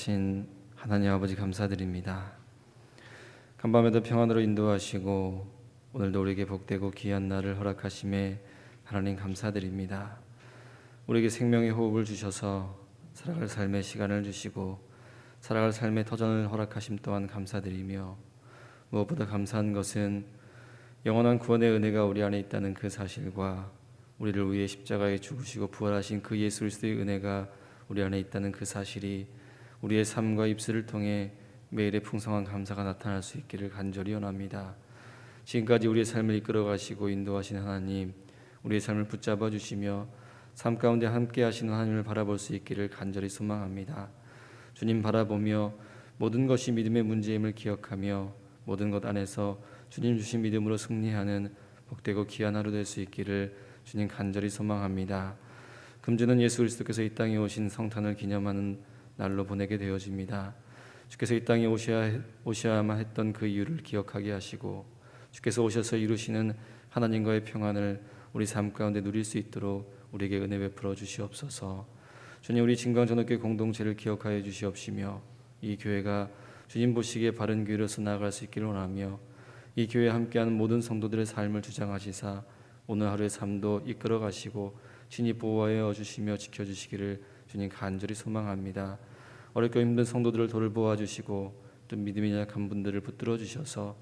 풍성하신 하나님 아버지 감사드립니다. 간밤에도 평안으로 인도하시고 오늘도 우리에게 복되고 귀한 날을 허락하심에 하나님 감사드립니다. 우리에게 생명의 호흡을 주셔서 살아갈 삶의 시간을 주시고 살아갈 삶의 터전을 허락하심 또한 감사드리며 무엇보다 감사한 것은 영원한 구원의 은혜가 우리 안에 있다는 그 사실과 우리를 위해 십자가에 죽으시고 부활하신 그 예수 그리스도의 은혜가 우리 안에 있다는 그 사실이 우리의 삶과 입술을 통해 매일의 풍성한 감사가 나타날 수 있기를 간절히 원합니다. 지금까지 우리의 삶을 이끌어 가시고 인도하신 하나님, 우리의 삶을 붙잡아 주시며 삶 가운데 함께 하시는 하나님을 바라볼 수 있기를 간절히 소망합니다. 주님 바라보며 모든 것이 믿음의 문제임을 기억하며 모든 것 안에서 주님 주신 믿음으로 승리하는 복되고 귀한 하루 될 수 있기를 주님 간절히 소망합니다. 금주는 예수 그리스도께서 이 땅에 오신 성탄을 기념하는 날로 보내게 되어집니다. 주께서 이 땅에 오셔야 오셔야만 했던 그 이유를 기억하게 하시고 주께서 오셔서 이루시는 하나님과의 평안을 우리 삶 가운데 누릴 수 있도록 우리에게 은혜 베풀어 주시옵소서. 주님 우리 진광 전업교 공동체를 기억하여 주시옵시며 이 교회가 주님 보시기에 바른 교회로서 나아갈 수 있기를 원하며 이 교회에 함께하는 모든 성도들의 삶을 주장하시사 오늘 하루의 삶도 이끌어 가시고 신이 보호하여 주시며 지켜 주시기를 주님 간절히 소망합니다. 어렵고 힘든 성도들을 돌보아 주시고 또 믿음이 약한 분들을 붙들어 주셔서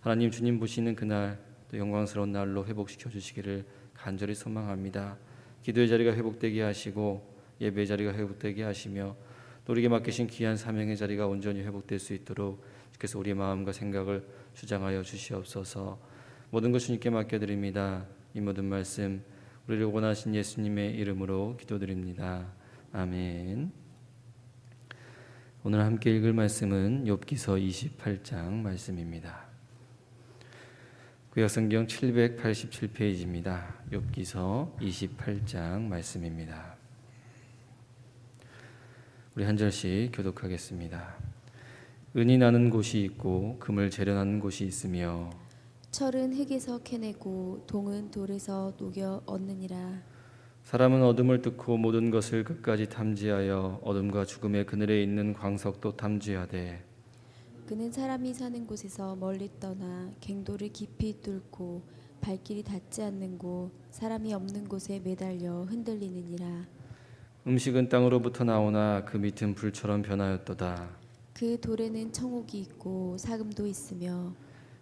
하나님 주님 보시는 그날 또 영광스러운 날로 회복시켜 주시기를 간절히 소망합니다. 기도의 자리가 회복되게 하시고 예배의 자리가 회복되게 하시며 또 우리에게 맡기신 귀한 사명의 자리가 온전히 회복될 수 있도록 주께서 우리의 마음과 생각을 주장하여 주시옵소서. 모든 것 주님께 맡겨드립니다. 이 모든 말씀 우리를 원하신 예수님의 이름으로 기도드립니다. 아멘. 오늘 함께 읽을 말씀은 욥기서 28장 말씀입니다. 구약성경 787페이지입니다. 욥기서 28장 말씀입니다. 우리 한 절씩 교독하겠습니다. 은이 나는 곳이 있고 금을 재련하는 곳이 있으며 철은 흙에서 캐내고 동은 돌에서 녹여 얻느니라. 사람은 어둠을 뚫고 모든 것을 끝까지 탐지하여 어둠과 죽음의 그늘에 있는 광석도 탐지하되 그는 사람이 사는 곳에서 멀리 떠나 갱도를 깊이 뚫고 발길이 닿지 않는 곳 사람이 없는 곳에 매달려 흔들리느니라. 음식은 땅으로부터 나오나 그 밑은 불처럼 변하였도다. 그 돌에는 청옥이 있고 사금도 있으며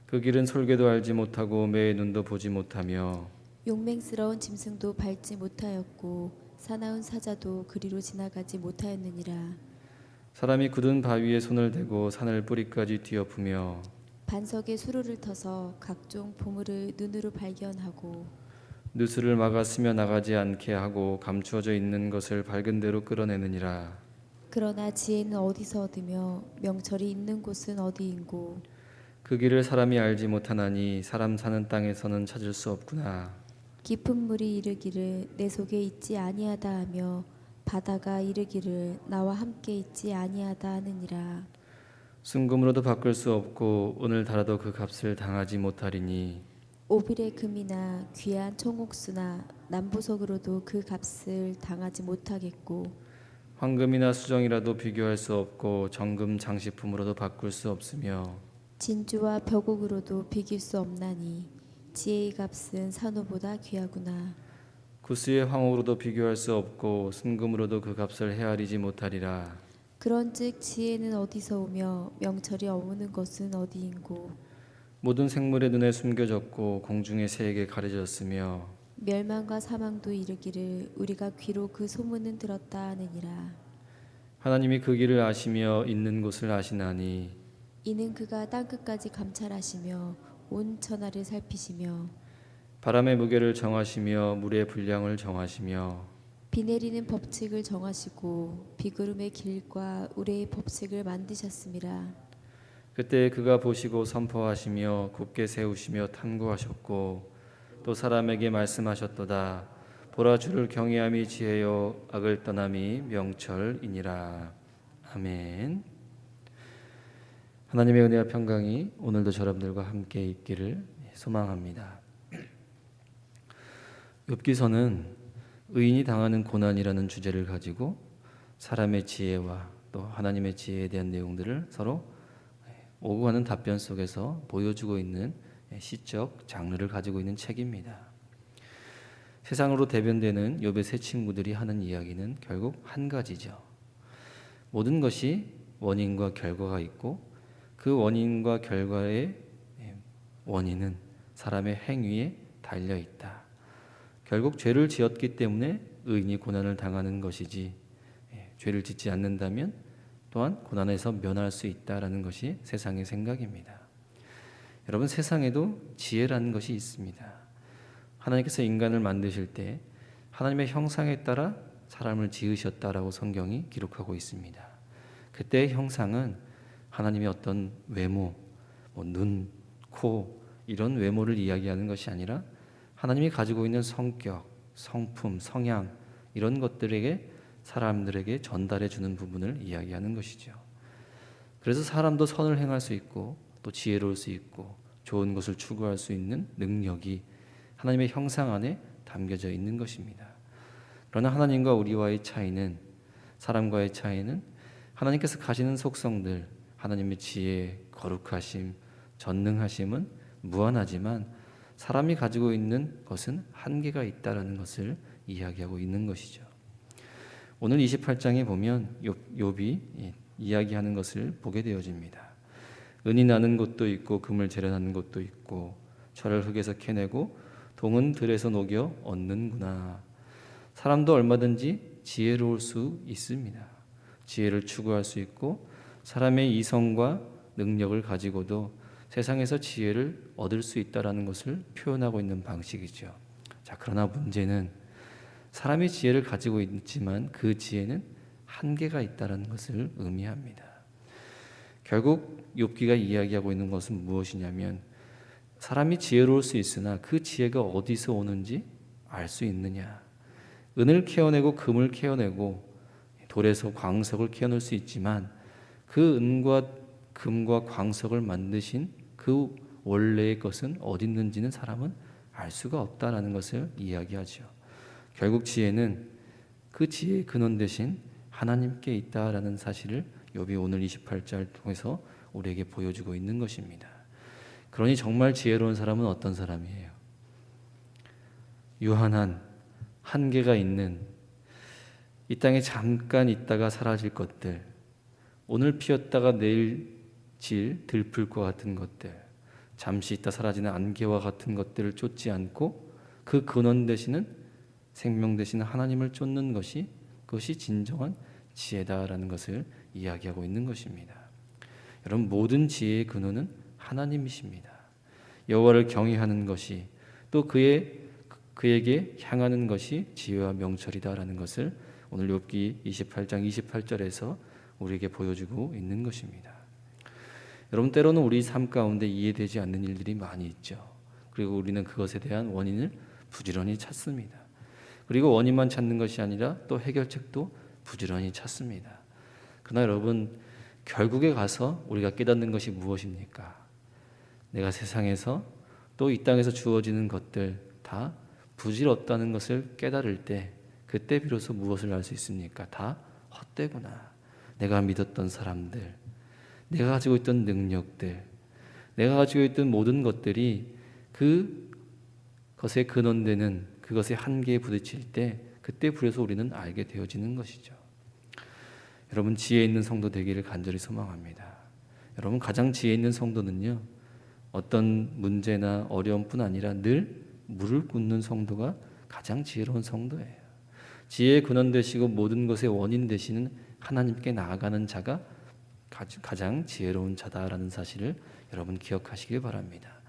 그 길은 솔개도 알지 못하고 매의 눈도 보지 못하며 용맹스러운 짐승도 밟지 못하였고 사나운 사자도 그리로 지나가지 못하였느니라. 사람이 굳은 바위에 손을 대고 산을 뿌리까지 뒤엎으며 반석에 수로를 터서 각종 보물을 눈으로 발견하고 누수를 막아 스며 나가지 않게 하고 감추어져 있는 것을 밝은 대로 끌어내느니라. 그러나 지혜는 어디서 얻으며 명철이 있는 곳은 어디인고 그 길을 사람이 알지 못하나니 사람 사는 땅에서는 찾을 수 없구나. 깊은 물이 이르기를 내 속에 있지 아니하다 하며 바다가 이르기를 나와 함께 있지 아니하다 하느니라. 순금으로도 바꿀 수 없고 오늘 달아도 그 값을 당하지 못하리니 오빌의 금이나 귀한 청옥수나 남보석으로도 그 값을 당하지 못하겠고 황금이나 수정이라도 비교할 수 없고 정금 장식품으로도 바꿀 수 없으며 진주와 벽옥으로도 비길 수 없나니 지혜의 값은 산호보다 귀하구나. 구스의 황옥으로도 비교할 수 없고 순금으로도 그 값을 헤아리지 못하리라. 그런즉 지혜는 어디서 오며 명철이 어무는 것은 어디인고? 모든 생물의 눈에 숨겨졌고 공중의 새에게 가려졌으며 멸망과 사망도 이르기를 우리가 귀로 그 소문은 들었다 하느니라. 하나님이 그 길을 아시며 있는 곳을 아시나니 이는 그가 땅 끝까지 감찰하시며 온 천하를 살피시며 바람의 무게를 정하시며 물의 분량을 정하시며 비 내리는 법칙을 정하시고 비구름의 길과 우레의 법칙을 만드셨음이라 그때 그가 보시고 선포하시며 굳게 세우시며 탐구하셨고 또 사람에게 말씀하셨도다. 보라 주를 경외함이 지혜요. 악을 떠남이 명철이니라. 아멘 하나님의 은혜와 평강이 오늘도 여러분들과 함께 있기를 소망합니다 욥기서는 의인이 당하는 고난이라는 주제를 가지고 사람의 지혜와 또 하나님의 지혜에 대한 내용들을 서로 오고 가는 답변 속에서 보여주고 있는 시적 장르를 가지고 있는 책입니다. 세상으로 대변되는 욥의 세 친구들이 하는 이야기는 결국 한 가지죠. 모든 것이 원인과 결과가 있고 그 원인과 결과의 원인은 사람의 행위에 달려 있다. 결국 죄를 지었기 때문에 의인이 고난을 당하는 것이지 예, 죄를 짓지 않는다면 또한 고난에서 면할 수 있다라는 것이 세상의 생각입니다. 여러분 세상에도 지혜라는 것이 있습니다. 하나님께서 인간을 만드실 때 하나님의 형상에 따라 사람을 지으셨다라고 성경이 기록하고 있습니다. 그때의 형상은 하나님의 어떤 외모, 뭐 눈, 코 이런 외모를 이야기하는 것이 아니라 하나님이 가지고 있는 성격, 성품, 성향 이런 것들에게 사람들에게 전달해 주는 부분을 이야기하는 것이죠. 그래서 사람도 선을 행할 수 있고 또 지혜로울 수 있고 좋은 것을 추구할 수 있는 능력이 하나님의 형상 안에 담겨져 있는 것입니다. 그러나 하나님과 우리와의 차이는 사람과의 차이는 하나님께서 가지는 속성들, 하나님의 지혜, 거룩하심, 전능하심은 무한하지만 사람이 가지고 있는 것은 한계가 있다라는 것을 이야기하고 있는 것이죠. 오늘 28장에 보면 욥이 예, 이야기하는 것을 보게 되어집니다. 은이 나는 곳도 있고 금을 재련하는 곳도 있고 철을 흙에서 캐내고 동은 들에서 녹여 얻는구나. 사람도 얼마든지 지혜로울 수 있습니다. 지혜를 추구할 수 있고 사람의 이성과 능력을 가지고도 세상에서 지혜를 얻을 수 있다라는 것을 표현하고 있는 방식이죠. 자, 그러나 문제는 사람이 지혜를 가지고 있지만 그 지혜는 한계가 있다라는 것을 의미합니다. 결국 욥기가 이야기하고 있는 것은 무엇이냐면 사람이 지혜로울 수 있으나 그 지혜가 어디서 오는지 알 수 있느냐. 은을 캐어내고 금을 캐어내고 돌에서 광석을 캐어낼 수 있지만 그 은과 금과 광석을 만드신 그 원래의 것은 어디 있는지는 사람은 알 수가 없다라는 것을 이야기하죠. 결국 지혜는 그 지혜의 근원 대신 하나님께 있다라는 사실을 욥이 오늘 28절 통해서 우리에게 보여주고 있는 것입니다. 그러니 정말 지혜로운 사람은 어떤 사람이에요? 유한한 한계가 있는 이 땅에 잠깐 있다가 사라질 것들, 오늘 피었다가 내일 질 들풀과 같은 것들, 잠시 있다 사라지는 안개와 같은 것들을 쫓지 않고 그 근원 되시는 생명 되시는 하나님을 쫓는 것이 그것이 진정한 지혜다라는 것을 이야기하고 있는 것입니다. 여러분 모든 지혜의 근원은 하나님이십니다. 여호와를 경외하는 것이 또 그의 그에게 향하는 것이 지혜와 명철이다라는 것을 오늘 욥기 28장 28절에서 우리에게 보여주고 있는 것입니다. 여러분 때로는 우리 삶 가운데 이해되지 않는 일들이 많이 있죠. 그리고 우리는 그것에 대한 원인을 부지런히 찾습니다. 그리고 원인만 찾는 것이 아니라 또 해결책도 부지런히 찾습니다. 그러나 여러분 결국에 가서 우리가 깨닫는 것이 무엇입니까? 내가 세상에서 또 이 땅에서 주어지는 것들 다 부질없다는 것을 깨달을 때 그때 비로소 무엇을 알 수 있습니까? 다 헛되구나. 내가 믿었던 사람들, 내가 가지고 있던 능력들, 내가 가지고 있던 모든 것들이 그 것에 근원되는 그것의 한계에 부딪힐 때 그때 비로소 우리는 알게 되어지는 것이죠. 여러분 지혜 있는 성도 되기를 간절히 소망합니다. 여러분 가장 지혜 있는 성도는요 어떤 문제나 어려움뿐 아니라 늘 물을 굽는 성도가 가장 지혜로운 성도예요. 지혜의 근원 되시고 모든 것의 원인 되시는 하나님께 나아가는 자가 가장 지혜로운 자다라는 사실을 여러분 기억하시길 바랍니다.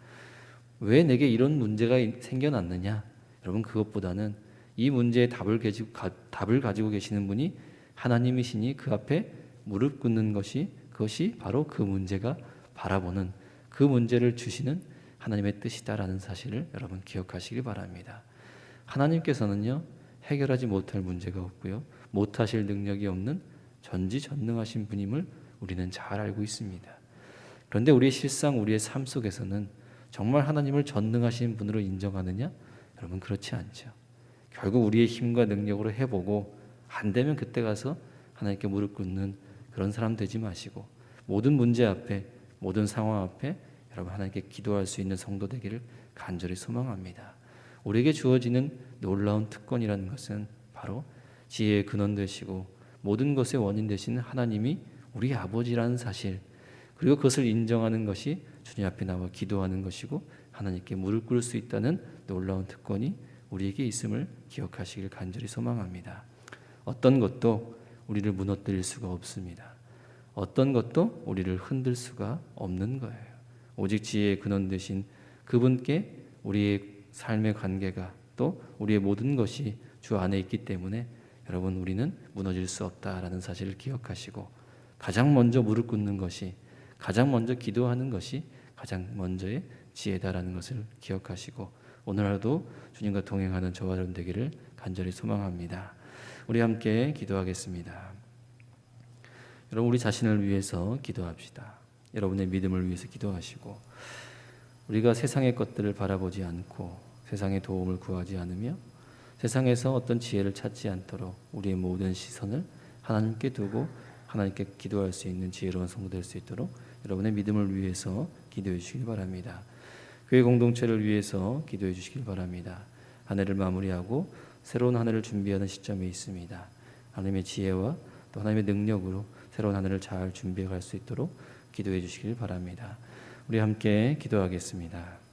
왜 내게 이런 문제가 생겨났느냐? 여러분 그것보다는 이 문제의 답을 가지고, 답을 가지고 계시는 분이 하나님이시니 그 앞에 무릎 꿇는 것이 그것이 바로 그 문제가 바라보는 그 문제를 주시는 하나님의 뜻이다라는 사실을 여러분 기억하시길 바랍니다. 하나님께서는요 해결하지 못할 문제가 없고요 못하실 능력이 없는 전지전능하신 분임을 우리는 잘 알고 있습니다. 그런데 우리의 실상 우리의 삶 속에서는 정말 하나님을 전능하신 분으로 인정하느냐? 여러분 그렇지 않죠. 결국 우리의 힘과 능력으로 해보고 안 되면 그때 가서 하나님께 무릎 꿇는 그런 사람 되지 마시고 모든 문제 앞에 모든 상황 앞에 여러분 하나님께 기도할 수 있는 성도 되기를 간절히 소망합니다. 우리에게 주어지는 놀라운 특권이라는 것은 바로 지혜의 근원 되시고 모든 것의 원인 되시는 하나님이 우리 아버지라는 사실 그리고 그것을 인정하는 것이 주님 앞에 나와 기도하는 것이고 하나님께 무릎 꿇을 수 있다는 놀라운 특권이 우리에게 있음을 기억하시길 간절히 소망합니다. 어떤 것도 우리를 무너뜨릴 수가 없습니다. 어떤 것도 우리를 흔들 수가 없는 거예요. 오직 지혜의 근원 되신 그분께 우리의 삶의 관계가 또 우리의 모든 것이 주 안에 있기 때문에 여러분 우리는 무너질 수 없다라는 사실을 기억하시고 가장 먼저 무릎 꿇는 것이 가장 먼저 기도하는 것이 가장 먼저의 지혜다라는 것을 기억하시고 오늘 하루도 주님과 동행하는 저와 여러분 되기를 간절히 소망합니다. 우리 함께 기도하겠습니다. 여러분 우리 자신을 위해서 기도합시다. 여러분의 믿음을 위해서 기도하시고 우리가 세상의 것들을 바라보지 않고 세상의 도움을 구하지 않으며 세상에서 어떤 지혜를 찾지 않도록 우리의 모든 시선을 하나님께 두고 하나님께 기도할 수 있는 지혜로운 성도 될 수 있도록 여러분의 믿음을 위해서 기도해 주시길 바랍니다. 교회 공동체를 위해서 기도해 주시길 바랍니다. 한 해를 마무리하고 새로운 한 해를 준비하는 시점에 있습니다. 하나님의 지혜와 또 하나님의 능력으로 새로운 한 해를 잘 준비해 갈 수 있도록 기도해 주시길 바랍니다. 우리 함께 기도하겠습니다.